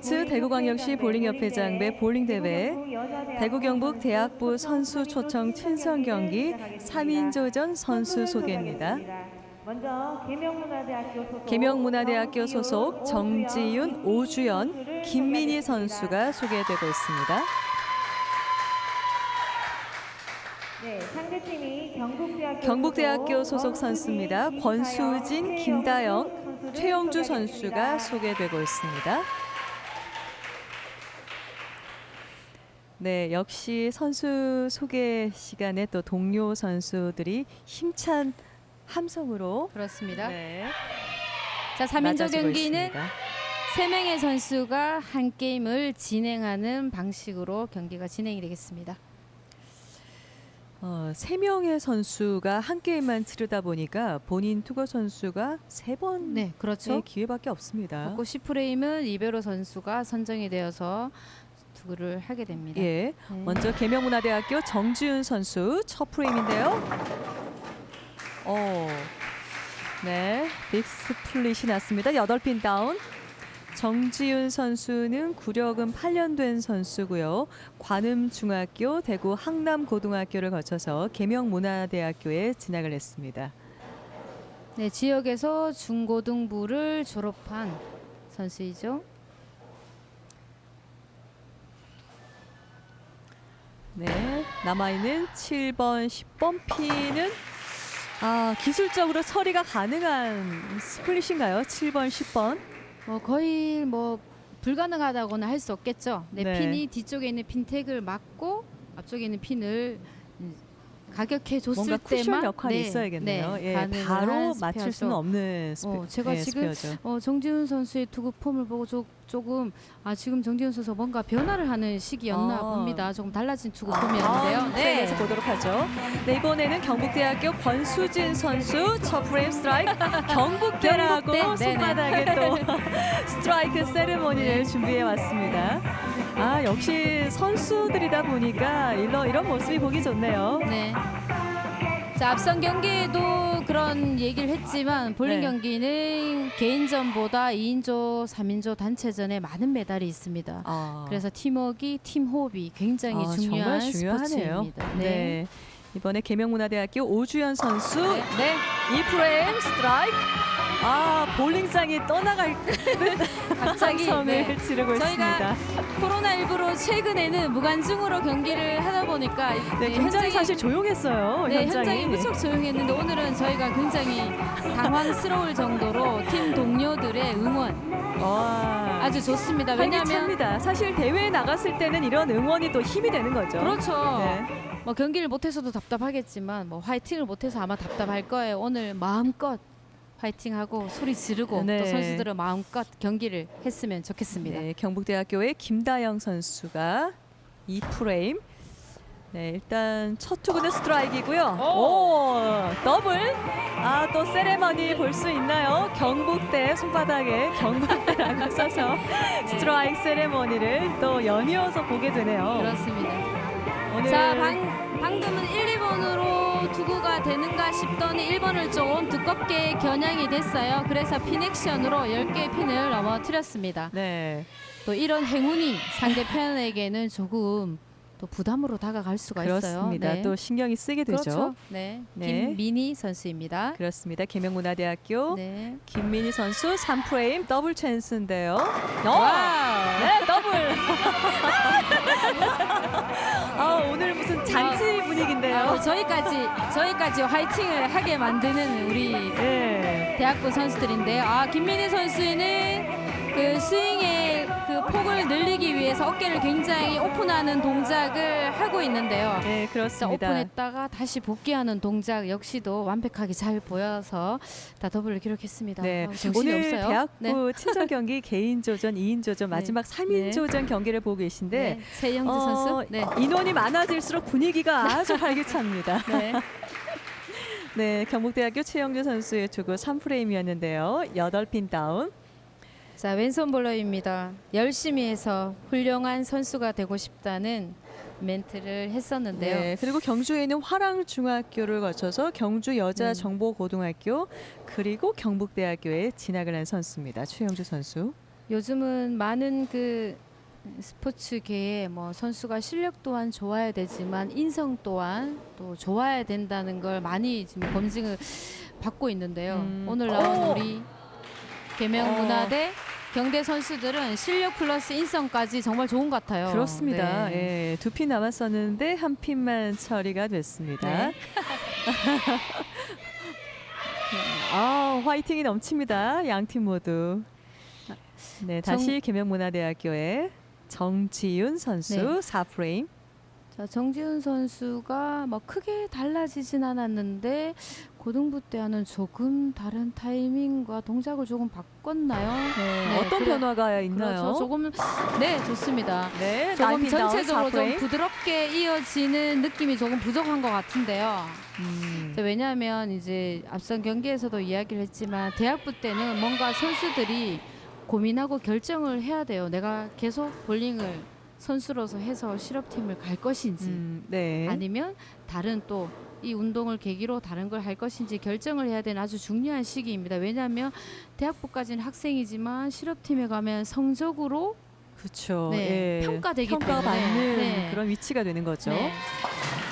스포츠 대구광역시 볼링협회장배 볼링대회 대구 경북 대학부 선수 초청 친선 경기 3인조전 선수 소개입니다. 계명문화대학교 소속 정지윤, 오주연, 김민희 선수가 소개되고 있습니다. 경북대학교, 소속 선수입니다. 권수진, 김다영, 최영주. 선수가 소개되고 있습니다. 네, 역시 선수 소개 시간에 또 동료 선수들이 힘찬 함성으로 그렇습니다. 네, 자, 3인조 맞아주고 경기는 있습니다. 세명의 선수가 한 게임을 진행하는 방식으로 경기가 진행이 되겠습니다. 어, 세 명의 선수가 한 게임만 치르다 보니까 본인 투거 선수가 세 번의 네, 그렇죠. 기회밖에 없습니다. 그리고 10프레임은 이베로 선수가 선정이 되어서 투구를 하게 됩니다. 예, 네. 먼저 계명문화대학교 정지윤 선수 첫 프레임인데요. 오, 네, 빅스 플릿이 났습니다. 여덟 핀 다운. 정지윤 선수는 구력은 8년 된 선수고요. 관음중학교, 대구 항남고등학교를 거쳐서 계명문화대학교에 진학을 했습니다. 네, 지역에서 중고등부를 졸업한 선수이죠. 네, 남아있는 7번, 10번 핀은 아, 기술적으로 처리가 가능한 스플릿인가요? 7번, 10번. 뭐 거의 뭐 불가능하다고는 할수 없겠죠. 네, 네. 핀이 뒤쪽에 있는 핀 택을 막고 앞쪽에 있는 핀을 음, 가격해 줬을 뭔가 쿠션 때만 역할이 네, 있어야겠네요. 네, 예, 가능한 바로 맞출 스페어죠. 수는 없는 스페, 어, 제가 예, 지금 스페어죠. 어, 정지훈 선수의 투구 폼을 보고 조, 조금 아 지금 정지훈 선수 뭔가 변화를 하는 시기였나 아. 봅니다. 조금 달라진 투구 폼이었는데요. 아, 네. 에서 보도록 하죠. 네, 이번에는 경북대학교 권수진 선수 첫 프레임 스트라이크 경북대라고 경북대. 손바닥에 또 스트라이크 세레모니를 준비해 왔습니다. 아 역시 선수들이다 보니까 이런 모습이 보기 좋네요. 네. 자 앞선 경기에도 그런 얘기를 했지만 볼링 네. 경기는 개인전보다 2인조, 3인조 단체전에 많은 메달이 있습니다. 아, 그래서 팀워크, 팀 호흡이 굉장히 아, 중요한 정말 중요하네요. 스포츠입니다. 네. 이번에 계명문화대학교 오주연 선수 네. 네. 이 프레임 스트라이크. 아 볼링장이 떠나갈 갑자기 성을 네. 지르고 저희가 있습니다. 코로나19로 최근에는 무관중으로 경기를 하다 보니까 네, 굉장히 사실 조용했어요. 네, 현장이. 현장이 무척 조용했는데 오늘은 저희가 굉장히 당황스러울 정도로 팀 동료들의 응원 와, 아주 좋습니다. 왜냐하면 활기찹니다. 사실 대회에 나갔을 때는 이런 응원이 또 힘이 되는 거죠. 그렇죠. 네. 뭐 경기를 못해서도 답답하겠지만 뭐 화이팅을 못해서 아마 답답할 거예요. 오늘 마음껏 화이팅하고 소리 지르고 네. 또 선수들은 마음껏 경기를 했으면 좋겠습니다. 네, 경북대학교의 김다영 선수가 이 프레임. 네, 일단 첫 투구는 스트라이크이고요. 오, 더블. 아, 또 세레머니 볼 수 있나요? 경북대 손바닥에 경북대라고 써서 스트라이크 세레머니를 또 연이어서 보게 되네요. 그렇습니다. 오늘 자, 방, 방금은 1, 2번으로 투구가 되는가 싶더니 1번을 좀 두껍게 겨냥이 됐어요. 그래서 핀 액션으로 10개의 핀을 넘어뜨렸습니다. 네. 또 이런 행운이 상대편에게는 조금 또 부담으로 다가갈 수가 있어요. 그렇습니다. 네. 또 신경이 쓰게 되죠. 그렇죠. 네. 네. 김민희 선수입니다. 그렇습니다. 계명문화대학교 네. 김민희 선수 3프레임 더블 찬스인데요. 어! 와우. 네, 더블. 아, 오늘 무슨 잔치 분위기인데요. 아, 저희까지 저희까지 화이팅을 하게 만드는 우리 네. 대학부 선수들인데요. 아 김민희 선수는 그 스윙의 그 폭을 늘리기 위해서 어깨를 굉장히 오픈하는 동작을 하고 있는데요. 네, 자, 그렇습니다. 오픈했다가 다시 복귀하는 동작 역시도 완벽하게 잘 보여서 다 더블을 기록했습니다. 네. 아, 정신이 오늘 없어요. 대학부 네. 친선 경기 개인 조전, 2인 조전, 마지막 삼 3인 조전 경기를 보고 계신데 네. 최영주 어, 선수. 네. 인원이 많아 질수록 분위기가 아주 활기찹니다. 네. 네, 경북대학교 최영주 선수의 투구 3프레임이었는데요. 8핀 다운. 자 왼손 볼러입니다. 열심히 해서 훌륭한 선수가 되고 싶다는 멘트를 했었는데요. 네, 그리고 경주에 있는 화랑중학교를 거쳐서 경주 여자 음. 정보고등학교 그리고 경북대학교에 진학을 한 선수입니다. 최영주 선수. 요즘은 많은 그 스포츠계에 뭐 선수가 실력 또한 좋아야 되지만 인성 또한 또 좋아야 된다는 걸 많이 지금 검증을 받고 있는데요. 음. 오늘 나온 오! 우리 계명문화대 경대 선수들은 실력 플러스 인성까지 정말 좋은 것 같아요. 그렇습니다. 네. 예, 두 핀 남았었는데 한 핀만 처리가 됐습니다. 네. 아, 화이팅이 넘칩니다. 양 팀 모두. 네, 다시 계명문화대학교의 정지윤 선수 네. 4프레임. 자, 정지훈 선수가 뭐 크게 달라지진 않았는데 고등부 때와는 조금 다른 타이밍과 동작을 조금 바꿨나요? 네, 네, 어떤 그래- 변화가 있나요? 그렇죠. 조금 네 좋습니다. 네, 조금 다운 전체적으로 좀 4프레임. 부드럽게 이어지는 느낌이 조금 부족한 것 같은데요. 음, 자, 왜냐하면 이제 앞선 경기에서도 이야기를 했지만 대학부 때는 뭔가 선수들이 고민하고 결정을 해야 돼요. 내가 계속 볼링을 선수로서 해서 실업팀을 갈 것인지 음, 네. 아니면 다른 또 이 운동을 계기로 다른 걸 할 것인지 결정을 해야 되는 아주 중요한 시기입니다. 왜냐하면 대학부까지는 학생이지만 실업팀에 가면 성적으로 그렇죠. 네, 예. 평가되기 평가받는 때문에 네. 그런 위치가 되는 거죠. 네.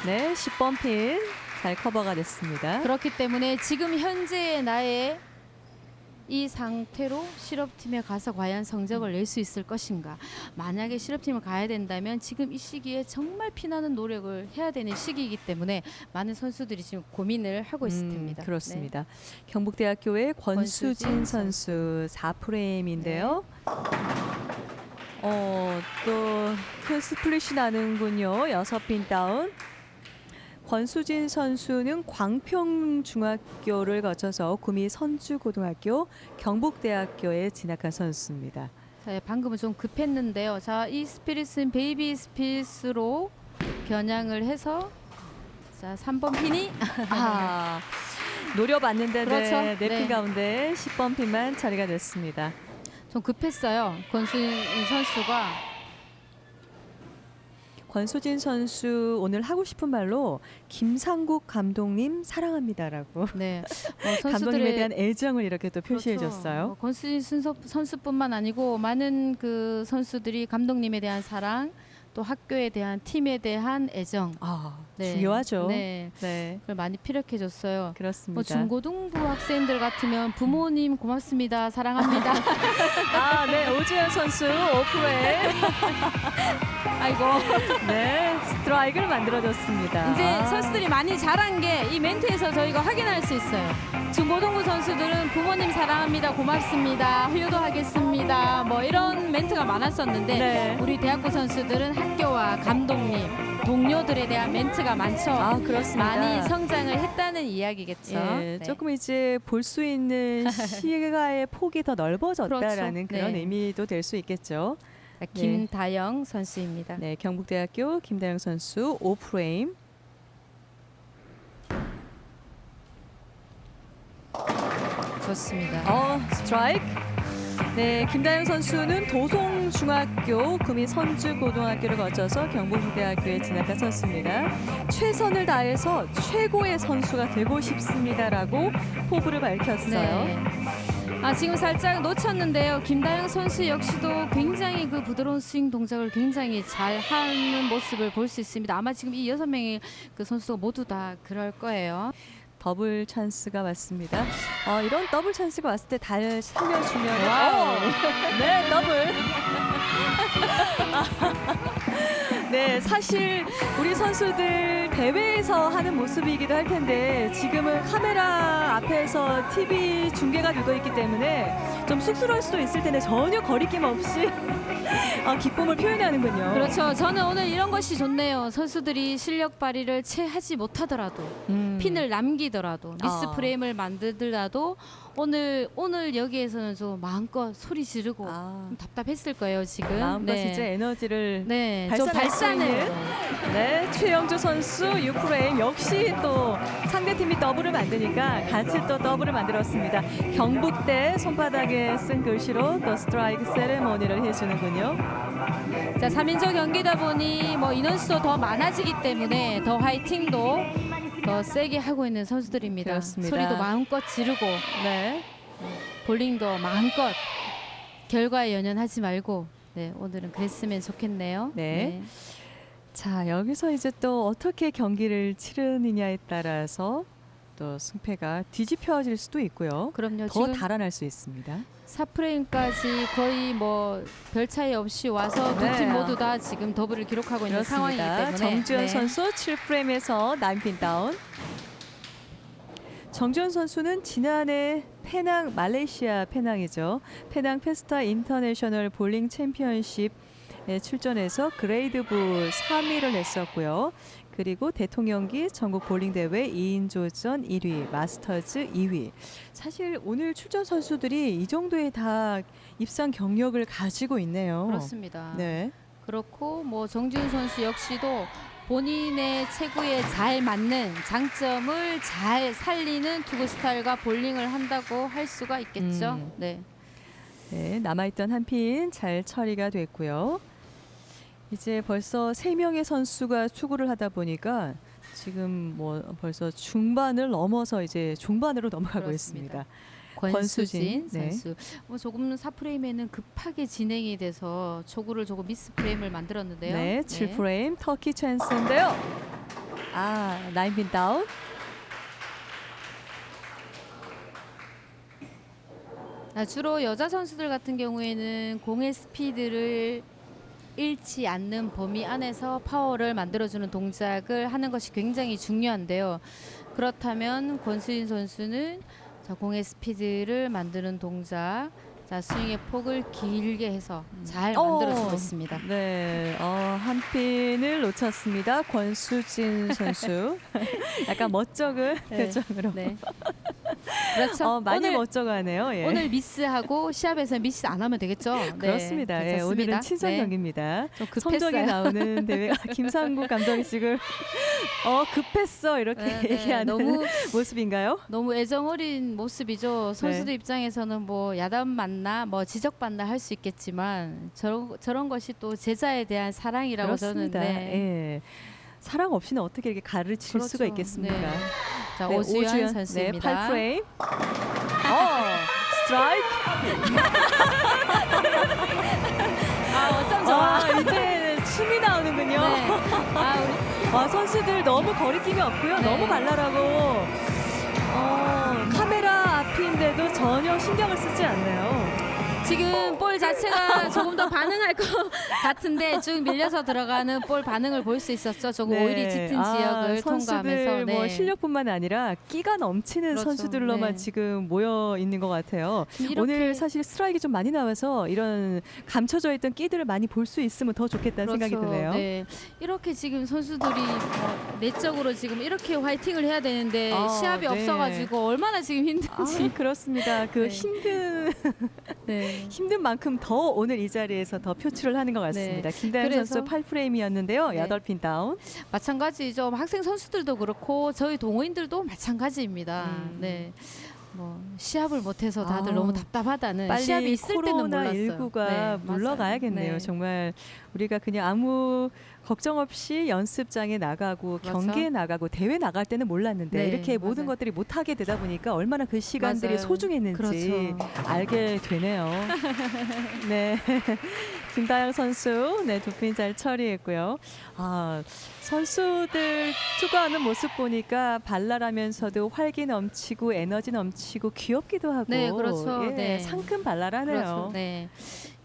네, 10번 핀 잘 커버가 됐습니다. 그렇기 때문에 지금 현재의 나의 이 상태로 실업팀에 가서 과연 성적을 낼 수 있을 것인가. 만약에 실업팀을 가야 된다면 지금 이 시기에 정말 피나는 노력을 해야 되는 시기이기 때문에 많은 선수들이 지금 고민을 하고 음, 있습니다. 네. 그렇습니다. 경북대학교의 권수진 권수진 선수 4프레임인데요. 어, 또 큰 스플릿이 나는군요. 여섯 핀 다운. 권수진 선수는 광평중학교를 거쳐서 구미 선주고등학교, 경북대학교에 진학한 선수입니다. 자, 예, 방금은 좀 급했는데요. 자, 이 스피릿은 베이비 스피릿으로 겨냥을 해서 자, 3번 핀이 아, 노려봤는데 그렇죠. 네, 네핀 네. 가운데 10번 핀만 처리가 됐습니다. 좀 급했어요. 권수인 선수가 권수진 선수 오늘 하고 싶은 말로 김상국 감독님 사랑합니다라고 네. 어, 감독님에 대한 애정을 이렇게 또 표시해 그렇죠. 줬어요. 어, 권수진 선수, 선수뿐만 아니고 많은 그 선수들이 감독님에 대한 사랑, 또 학교에 대한 팀에 대한 애정 아, 네. 중요하죠. 네. 네, 그걸 많이 피력해 줬어요. 그렇습니다. 뭐 중고등부 학생들 같으면 부모님 고맙습니다. 사랑합니다. 아, 네, 오주현 선수 오프레 아이고. 네, 스트라이크를 만들어줬습니다. 이제 선수들이 많이 잘한 게이 멘트에서 저희가 확인할 수 있어요. 중고등부 선수들은 부모님 사랑합니다, 고맙습니다, 효도 하겠습니다, 뭐 이런 멘트가 많았었는데 네. 우리 대학부 선수들은 학교와 감독님, 동료들에 대한 멘트가 많죠. 아, 그렇습니다. 많이 성장을 했다는 이야기겠죠. 예, 네. 조금 이제 볼 수 있는 시가의 폭이 더 넓어졌다라는 그렇죠. 그런 네. 의미도 될 수 있겠죠. 자, 김다영 선수입니다. 네, 경북대학교 김다영 선수 5프레임. 좋습니다. 어, 스트라이크. 네, 김다영 선수는 도송중학교, 구미 선주고등학교를 거쳐서 경북대학교에 진학한 선수입니다. 최선을 다해서 최고의 선수가 되고 싶습니다라고 포부를 밝혔어요. 네. 아 지금 살짝 놓쳤는데요. 김다영 선수 역시도 굉장히 그 부드러운 스윙 동작을 굉장히 잘 하는 모습을 볼 수 있습니다. 아마 지금 이 여섯 명의 그 선수가 모두 다 그럴 거예요. 더블 찬스가 왔습니다. 어, 이런 더블 찬스가 왔을 때달 살려주면 와우. 어, 네 더블. 네 사실 우리 선수들 대회에서 하는 모습이기도 할 텐데 지금은 카메라 앞에서 TV 중계가 되고 있기 때문에 좀 쑥스러울 수도 있을 텐데 전혀 거리낌 없이 어, 기쁨을 표현하는군요. 그렇죠. 저는 오늘 이런 것이 좋네요. 선수들이 실력 발휘를 채 하지 못하더라도 음. 핀을 남기더라도 미스 아. 프레임을 만들더라도 오늘 오늘 여기에서는 좀 마음껏 소리 지르고 아, 좀 답답했을 거예요 지금. 마음껏 이제 에너지를 네, 좀 발산할 수 발산을 있는 네, 최영주 선수 6프레임 역시 또 상대팀이 더블을 만드니까 같이 또 더블을 만들었습니다. 경북대 손바닥에 쓴 글씨로 또 스트라이크 세레모니를 해주는군요. 자, 3인조 경기다 보니 뭐 인원수도 더 많아지기 때문에 더 화이팅도 더 세게 하고 있는 선수들입니다. 그렇습니다. 소리도 마음껏 지르고 네, 볼링도 마음껏 결과에 연연하지 말고 네, 오늘은 그랬으면 좋겠네요. 네. 자 여기서 이제 또 어떻게 경기를 치르느냐에 따라서 또 승패가 뒤집혀질 수도 있고요. 그럼요. 더 지금 달아날 수 있습니다. 4프레임까지 거의 뭐 별 차이 없이 와서 두 네. 팀 모두 다 지금 더블을 기록하고 있는 상황이기 때문에 정주현 네. 선수 7프레임에서 9핀 다운. 정주현 선수는 지난해 페낭 말레이시아 페낭이죠. 페낭 페스타 인터내셔널 볼링 챔피언십에 출전해서 그레이드부 3위를 했었고요. 그리고 대통령기 전국 볼링 대회 2인조전 1위, 마스터즈 2위. 사실 오늘 출전 선수들이 이 정도의 다 입상 경력을 가지고 있네요. 그렇습니다. 네. 그렇고 뭐 정준 선수 역시도 본인의 체구에 잘 맞는 장점을 잘 살리는 투구 스타일과 볼링을 한다고 할 수가 있겠죠. 음. 네. 네, 남아있던 한 핀 잘 처리가 됐고요. 이제 벌써 세 명의 선수가 투구를 하다 보니까 지금 뭐 벌써 중반을 넘어서 이제 중반으로 넘어가고 그렇습니다. 있습니다. 권수진, 권수진, 네. 선수. 뭐 조금 4프레임에는 급하게 진행이 돼서 초구를 조금 미스 프레임을 만들었는데요. 네, 7프레임 터키 찬스인데요. 아, 나인핀 다운. 아, 주로 여자 선수들 같은 경우에는 공의 스피드를 잃지 않는 범위 안에서 파워를 만들어주는 동작을 하는 것이 굉장히 중요한데요. 그렇다면 권수진 선수는 자, 공의 스피드를 만드는 동작, 자 스윙의 폭을 길게 해서 잘 어. 만들어주고 있습니다. 네, 어, 한 핀을 놓쳤습니다. 권수진 선수. 약간 멋쩍은 네. 표정으로. 네. 그렇죠. 어, 많이 오늘, 멋쩍어하네요. 예. 오늘 미스하고 시합에서 미스 안 하면 되겠죠. 네, 그렇습니다. 예. 오늘은 친선 네. 경기입니다. 성적이. 나오는 대회. 아, 김상국 감독이 지금 어 급했어 이렇게 네, 네. 얘기하는 너무 모습인가요? 너무 애정 어린 모습이죠. 선수들 네. 입장에서는 뭐 야단 맞나 뭐 지적 받나 할 수 있겠지만 저런 저런 것이 또 제자에 대한 사랑이라고 저는 그렇습니다. 네. 예. 사랑 없이는 어떻게 이렇게 가르칠 수가 그렇죠. 있겠습니까? 네. 자 네, 오주연, 선수입니다. 네, 8프레임. 어, 스트라이크. 아 어쩜 좋아. 아, 이제 춤이 나오는군요. 네. 아 우리 와, 선수들 너무 거리낌이 없고요. 네. 너무 발랄하고 어, 카메라 앞인데도 전혀 신경을 쓰지 않네요. 지금 볼 자체가 조금 더 반응할 것 같은데 쭉 밀려서 들어가는 볼 반응을 볼 수 있었죠. 조금 네. 오일이 짙은 아, 지역을 선수들 통과하면서 네. 뭐 실력뿐만 아니라 끼가 넘치는 그렇죠. 선수들로만 네. 지금 모여 있는 것 같아요. 이렇게 오늘 사실 스트라이크 좀 많이 나와서 이런 감춰져 있던 끼들을 많이 볼 수 있으면 더 좋겠다는 생각이 드네요. 네. 이렇게 지금 선수들이 뭐 내적으로 지금 이렇게 화이팅을 해야 되는데 아, 시합이 네. 없어가지고 얼마나 지금 힘든지. 아, 그렇습니다. 그 네. 힘든 네. 힘든 만큼 더 오늘 이 자리에서 더 표출을 하는 것 같습니다. 김다현 그래서- 선수 8프레임이었는데요. 네. 여덟 핀 다운. 마찬가지죠. 학생 선수들도 그렇고 저희 동호인들도 마찬가지입니다. 음. 네. 뭐 시합을 못해서 다들 아, 너무 답답하다는 빨리 시합이 있을 때는 코로나 몰랐어요. 19가 네, 물러가야겠네요. 네. 정말 우리가 그냥 아무 걱정 없이 연습장에 나가고 그렇죠. 경기에 나가고 대회 나갈 때는 몰랐는데 네, 이렇게 모든 맞아요. 것들이 못 하게 되다 보니까 얼마나 그 시간들이 맞아요. 소중했는지 그렇죠. 알게 되네요. 네. 김다영 선수 네, 두핀 잘 처리했고요. 아, 선수들 투구하는 모습 보니까 발랄하면서도 활기 넘치고 에너지 넘치고 귀엽기도 하고 네, 그렇죠. 예, 네. 상큼 발랄하네요. 그렇죠. 네.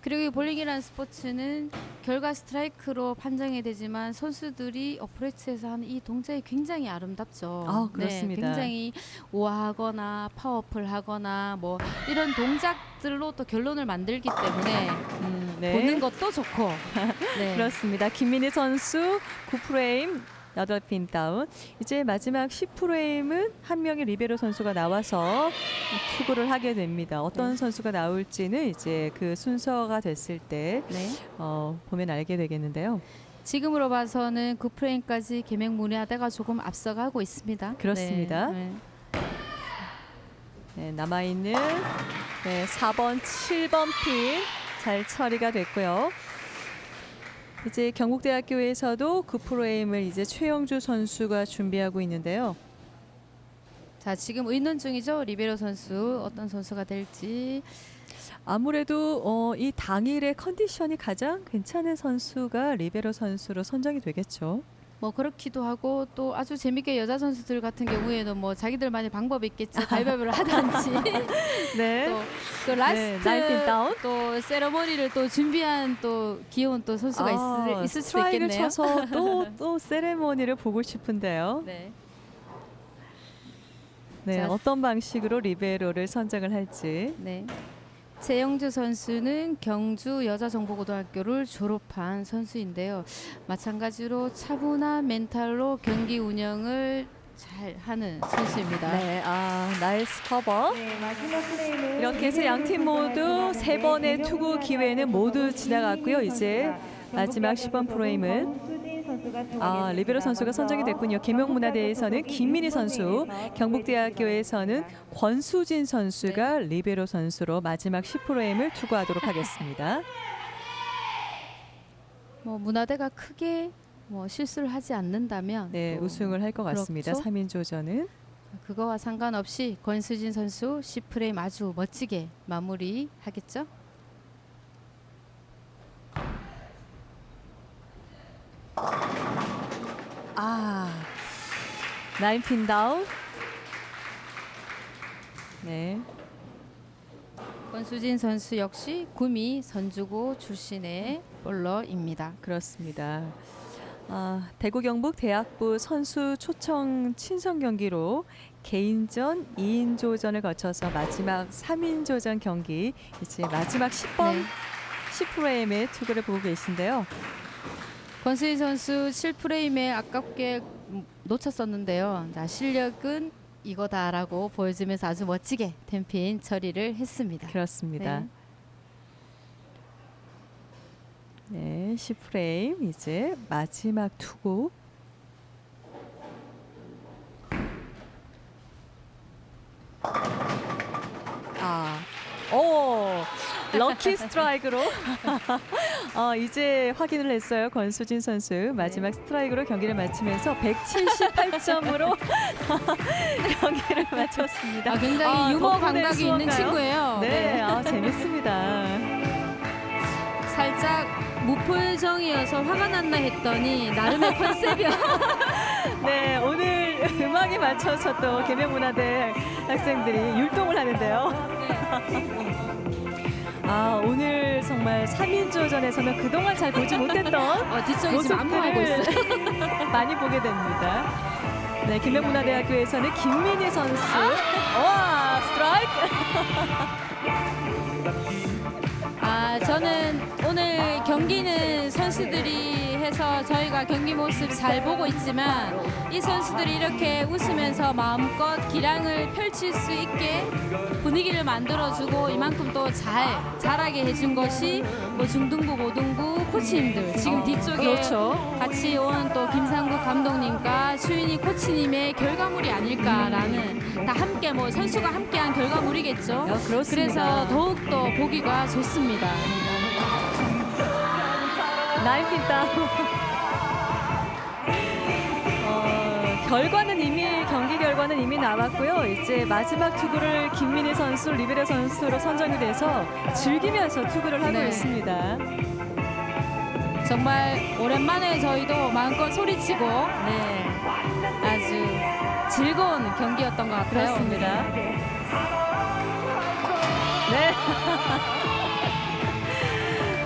그리고 이 볼링이라는 스포츠는 결과 스트라이크로 판정이 되지만 선수들이 어프로치에서 하는 이 동작이 굉장히 아름답죠. 아, 그렇습니다. 네, 굉장히 우아하거나 파워풀하거나 뭐 이런 동작들로 또 결론을 만들기 때문에 음, 네. 보는 것도 좋고. 네. 그렇습니다. 김민희 선수 9프레임 8핀 다운. 이제 마지막 10프레임은 한 명의 리베로 선수가 나와서 투구를 하게 됩니다. 어떤 네. 선수가 나올지는 이제 그 순서가 됐을 때 네. 어, 보면 알게 되겠는데요. 지금으로 봐서는 9프레임까지 개명 문의하다가 조금 앞서가고 있습니다. 그렇습니다. 네. 네. 네, 남아있는 네, 4번, 7번 핀 잘 처리가 됐고요. 이제 경북대학교에서도 9프레임을 이제 최영주 선수가 준비하고 있는데요. 자 지금 의논 중이죠 리베로 선수 어떤 선수가 될지 아무래도 어, 이 당일의 컨디션이 가장 괜찮은 선수가 리베로 선수로 선정이 되겠죠. 뭐 그렇기도 하고 또 아주 재밌게 여자 선수들 같은 경우에는 뭐 자기들만의 방법이 있겠죠. 가위바위보를 하든지 네. 또그 라스트 나이핀 다운. 또 세러머니를 또 준비한 또 귀여운 또 선수가 아, 있을, 있을 수도 스트라이크를 있겠네요. 쳐서 또 또 세레모니를 보고 싶은데요. 네. 네, 자. 어떤 방식으로 리베로를 선정을 할지. 네. 최영주 선수는 경주 여자정보고등학교를 졸업한 선수인데요. 마찬가지로 차분한 멘탈로 경기 운영을 잘 하는 선수입니다. 네, 아 나이스 커버. 네, 이렇게 해서 양 팀 모두 세 번의 투구 기회는 모두 지나갔고요. 이제 마지막 10번 프레임은 아, 리베로 선수가 선정이 됐군요. 계명문화대에서는 김민희 선수, 경북대학교에서는 권수진 선수가 리베로 선수로 마지막 10프레임을 투구하도록 하겠습니다. 뭐 문화대가 크게 뭐 실수를 하지 않는다면 네, 또 우승을 할 것 같습니다. 그렇죠. 3인조전은. 그거와 상관없이 권수진 선수 10프레임 아주 멋지게 마무리하겠죠? 아, 나인핀 다운. 네, 권수진 선수 역시 구미 선주고 출신의 볼러입니다. 그렇습니다. 아, 대구 경북 대학부 선수 초청 친선 경기로 개인전 2인조전을 거쳐서 마지막 3인조전 경기 이제 마지막 10번 네. 10프레임의 투구를 보고 계신데요. 권수진 선수 7프레임에 아깝게 음, 놓쳤었는데요. 자, 실력은 이거다라고 보여주면서 아주 멋지게 템핀 처리를 했습니다. 그렇습니다. 네. 네, 10프레임 이제 마지막 투구. 아, 오, 럭키 스트라이크로 어, 이제 확인을 했어요. 권수진 선수 마지막 네. 스트라이크로 경기를 마치면서 178점으로 경기를 마쳤습니다. 아, 굉장히 유머 덕분에 감각이 있는 수원가요? 친구예요. 네, 아, 재밌습니다. 살짝 무표정이어서 화가 났나 했더니 나름의 컨셉이야. 네, 오늘 음악에 맞춰서 또 개명문화대 학생들이 율동을 하는데요. 아, 오늘 정말 3인조전에서는 그동안 잘 보지 못했던 어, 뒷쪽이 지금 안무하고 있어요. 모습들을 많이 보게 됩니다. 네, 김명문화대학교에서는 김민희 선수. 와, 스트라이크! 아, 저는 경기는 선수들이 해서 저희가 경기 모습 잘 보고 있지만 이 선수들이 이렇게 웃으면서 마음껏 기량을 펼칠 수 있게 분위기를 만들어주고 이만큼 또 잘 잘하게 해준 것이 뭐 중등부, 고등부 코치님들 지금 뒤쪽에 그렇죠. 같이 온 또 김상국 감독님과 수인이 코치님의 결과물이 아닐까라는 다 함께 뭐 선수가 함께한 결과물이겠죠. 아, 그렇습니다. 그래서 더욱 더 보기가 좋습니다. 다운. 어, 결과는 이미 경기 결과는 이미 나왔고요. 이제 마지막 투구를 김민희 선수, 리베레 선수로 선정이 돼서 즐기면서 투구를 하고 네. 있습니다. 정말 오랜만에 저희도 마음껏 소리치고 네 아주 즐거운 경기였던 것 같아요. 그렇습니다. 네.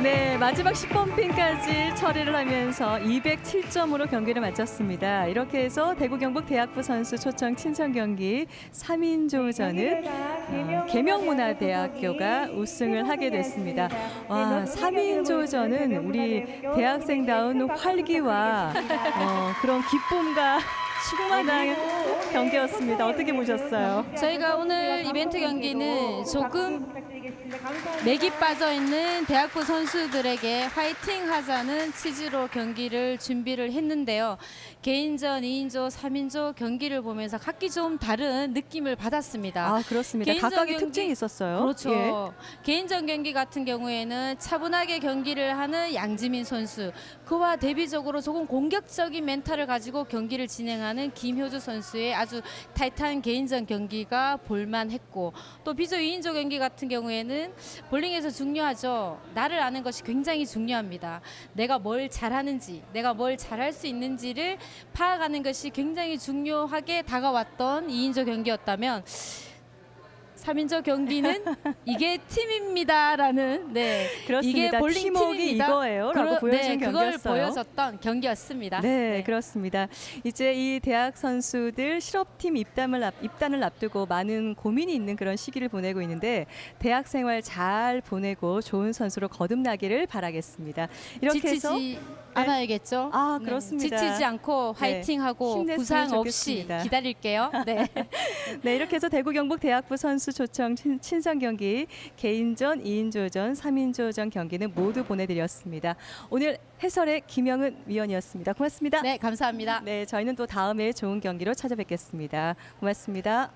네, 마지막 10번 핀까지 처리를 하면서 207점으로 경기를 마쳤습니다. 이렇게 해서 대구 경북 대학부 선수 초청 친선 경기 3인조전은 어, 계명문화대학교가 우승을 하게 됐습니다. 와, 3인조전은 우리 대학생다운 활기와 어, 그런 기쁨과 충만한 경기였습니다. 어떻게 보셨어요? 저희가 오늘 이벤트 경기는 조금 맥이 빠져 있는 대학부 선수들에게 화이팅 하자는 취지로 경기를 준비를 했는데요. 개인전, 2인조, 3인조 경기를 보면서 각기 좀 다른 느낌을 받았습니다. 아 그렇습니다. 각각의 경기- 특징이 있었어요. 그렇죠. 예. 개인전 경기 같은 경우에는 차분하게 경기를 하는 양지민 선수, 그와 대비적으로 조금 공격적인 멘탈을 가지고 경기를 진행하는 김효주 선수의 아주 타이트한 개인전 경기가 볼만했고 또 비조 2인조 경기 같은 경우에는 것은 볼링에서 중요하죠. 나를 아는 것이 굉장히 중요합니다. 내가 뭘 잘하는지, 내가 뭘 잘할 수 있는지를 파악하는 것이 굉장히 중요하게 다가왔던 2인조 경기였다면 3인조 경기는 이게 팀입니다라는 네. 그렇습니다. 이게 볼링 팀입니다. 이거예요라고 보여준 네, 그걸 경기였어요. 보여줬던 경기였습니다. 네, 그렇습니다. 이제 이 대학 선수들 실업팀 입단을 앞, 입단을 앞두고 많은 고민이 있는 그런 시기를 보내고 있는데 대학 생활 잘 보내고 좋은 선수로 거듭나기를 바라겠습니다. 이렇게 해서 지치지 않아야겠죠. 아, 네, 그렇습니다. 지치지 않고 네, 화이팅하고 힘냈으면 부상 없이 좋겠습니다. 기다릴게요. 네. 네, 이렇게 해서 대구 경북 대학부 선수 초청 친, 친선 경기 개인전, 2인조전, 3인조전 경기는 모두 보내드렸습니다. 오늘 해설의 김영은 위원이었습니다. 고맙습니다. 네, 감사합니다. 네, 저희는 또 다음에 좋은 경기로 찾아뵙겠습니다. 고맙습니다.